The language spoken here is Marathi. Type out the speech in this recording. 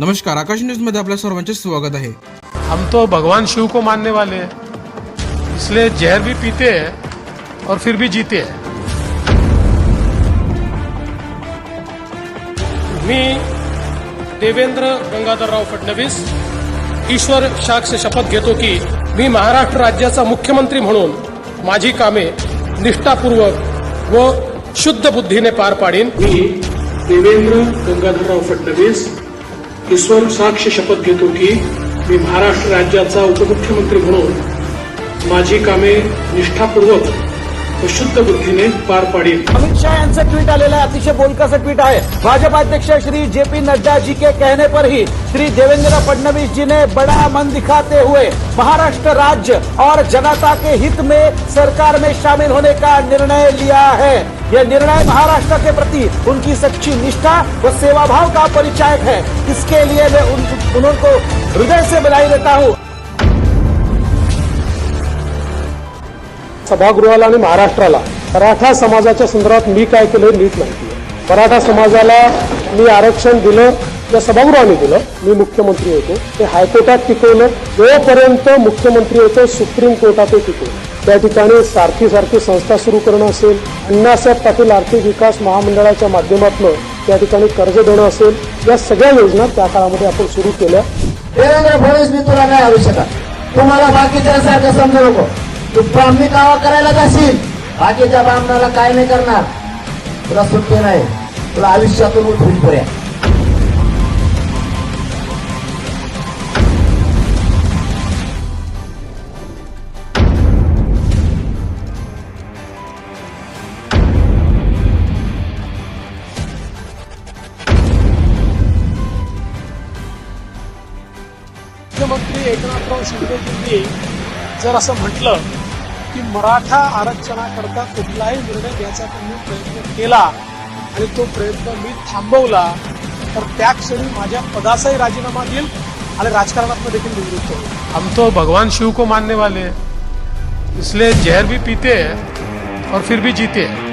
नमस्कार आकाश न्यूजमध्ये आपल्या सर्वांचे स्वागत आहे. हम तो भगवान शिव को मानने वाले हैं। इसलिए जहर भी पीते हैं और फिर भी जीते हैं। मी देवेंद्र गंगाधरराव फडणवीस ईश्वर साक्ष शपथ घेतो की मी महाराष्ट्र राज्याचा मुख्यमंत्री म्हणून माझी कामे निष्ठापूर्वक व शुद्ध बुद्धीने पार पाडीन. मी देवेंद्र गंगाधरराव फडणवीस ईश्वर साक्ष शपथ घेतो की मी महाराष्ट्र राज्याचा उपमुख्यमंत्री म्हणून माझी कामे निष्ठापूर्वक शुद्ध बुद्धीने पार पाडीन. अमित शाह यांचं ट्विट आलेलं आहे. अतिशय बोलकंसं ट्विट आहे. भाजपा अध्यक्ष श्री जे पी नड्डा जी के कहने पर ही श्री देवेंद्र फडणवीस जी ने बड़ा मन दिखाते हुए महाराष्ट्र राज्य और जनता के हित में सरकार में शामिल होने का निर्णय लिया है. यह निर्णय महाराष्ट्र के प्रति उनकी सच्ची निष्ठा व सेवाभाव का परिचायक है। इसके लिए मैं उन, उनको हृदय से बधाई देता हूँ। सभागृहाला महाराष्ट्राला मराठा समाजाच्या संदर्भात मी काय केलं नीट माहिती मराठा समाजाला मी आरक्षण दिलं या सभागृहाने दिलं. मी मुख्यमंत्री होतो. ते हायकोर्टात टिकवलं. जोपर्यंत मुख्यमंत्री होतो सुप्रीम कोर्टात ते टिकवलं. त्या ठिकाणी सारखी सारखी संस्था सुरू करणं असेल अण्णासाहेब पाटील आर्थिक विकास महामंडळाच्या माध्यमातून त्या ठिकाणी कर्ज देणं असेल या सगळ्या योजना त्या काळामध्ये आपण सुरू केल्या. देवेंद्र फडणवीस मी तुला नाही आणू शकत तुम्हाला बाकीच्या समजू नको. तू ब्राह्मी कावा करायला जाशील. बाकीच्या ब्राह्मणाला काय नाही करणार. तुला सुट्टी नाही. तुला आयुष्यातून उठून पर्या मुख्यमंत्री एकनाथराव शिंदेजींनी जर असं म्हटलं की मराठा आरक्षणाकरता कुठलाही निर्णय घ्यायचा त्यांनी प्रयत्न केला आणि तो प्रयत्न मी थांबवला तर त्या क्षणी माझ्या पदाचाही राजीनामा देईल आणि राजकारणात देखील निवृत्त होईल. हम तो भगवान शिव को मानने वाले इसलिए जहर भी पीते और फिर भी जीते हैं।